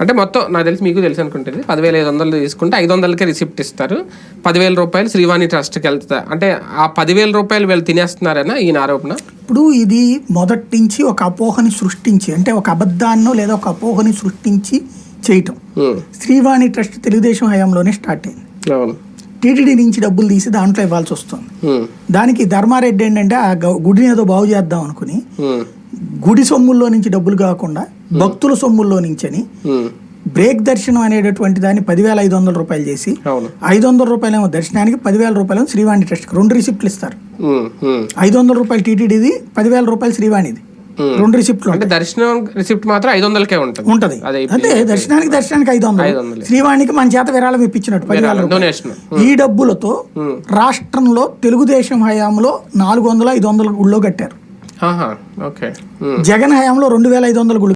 అంటే మొత్తం నాకు తెలిసి మీకు తెలిసి అనుకుంటుంది. పదివేల ఐదు వందలు తీసుకుంటే ఐదు వందలకే రిసిప్ట్ ఇస్తారు. పదివేల రూపాయలు శ్రీవాణి ట్రస్ట్కి వెళ్తా అంటే ఆ పదివేల రూపాయలు వీళ్ళు తినేస్తున్నారనా ఈయన ఆరోపణ. ఇప్పుడు ఇది మొదటి నుంచి ఒక అపోహని సృష్టించి అంటే ఒక అబద్ధాన్నో లేదా ఒక అపోహని సృష్టించి చేయటం. శ్రీవాణి ట్రస్ట్ తెలుగుదేశం హయాంలోనే స్టార్ట్ అయింది. టీటీడీ నుంచి డబ్బులు తీసి దాంట్లో ఇవ్వాల్సి వస్తుంది. దానికి ధర్మారెడ్డి ఏంటంటే ఆ గుడిని ఏదో బాగు చేద్దాం అనుకుని గుడి సొమ్ముల్లో నుంచి డబ్బులు కాకుండా భక్తుల సొమ్ముల్లో నుంచి అని బ్రేక్ దర్శనం అనేటటువంటి దాన్ని పదివేల ఐదు వందల రూపాయలు చేసి ఐదు వందల రూపాయలేమో దర్శనానికి పదివేల రూపాయలు శ్రీవాణి ట్రస్ట్కి రెండు రిసిప్ట్లు ఇస్తారు. ఐదు వందల రూపాయలు టీటీడీది పదివేల రూపాయలు శ్రీవాణిది. రెండు రిసిప్ట్లు అంటే దర్శనం రిసిప్ట్ మాత్రం ఐదు వందలకే ఉంటుంది. ఉంటది. అదే అదే దర్శనానికి దర్శనానికి ఐదు వందలు. శ్రీవాణికి మన చేత విరాళం ఇప్పించినట్టు పదివేల. డొనేషన్. ఈ డబ్బులతో రాష్ట్రంలో తెలుగుదేశం హయాంలో నాలుగు వందల ఐదు వందల గుళ్ళో కట్టారు. ఓకే. జగన్ హయాంలో రెండు వేల ఐదు వందల గుళ్ళు